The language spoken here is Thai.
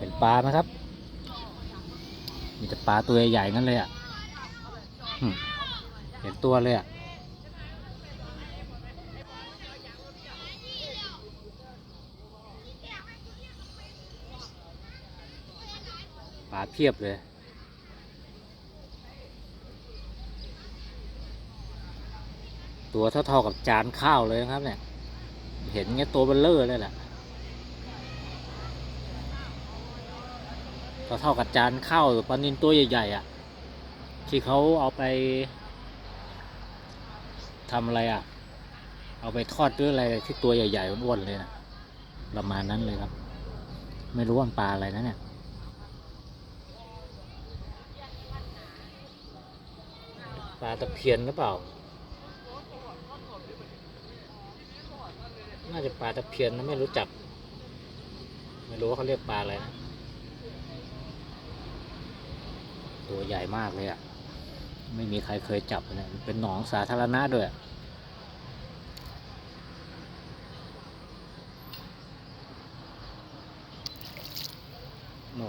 เห็นปลาไหมครับ มีแต่ปลาตัวใหญ่ๆงั้นเลยอะเห็นตัวเลยอะปลาเพียบเลยตัวเท่าๆกับจานข้าวเลยนะครับเนี่ย เห็นเงี้ยตัวเบลเลอร์เลยแหละ เท่ากับจานข้าวปลานินตัวใหญ่ๆอะ ที่เขาเอาไปทำอะไรอะ เอาไปทอดหรืออะไรที่ตัวใหญ่ๆอ้วนๆเลยนะประมาณนั้นเลยครับ ไม่รู้ว่าปลาอะไรนะเนี่ยปลาตะเพียนหรือเปล่า น่าจะปลาตะเพียนนะไม่รู้จัก ไม่รู้ว่าเขาเรียกปลาอะไรนะ ตัวใหญ่มากเลยอะ่ะ ไม่มีใครเคยจับเลยเป็นหนองสาธารณะด้วยอะโน่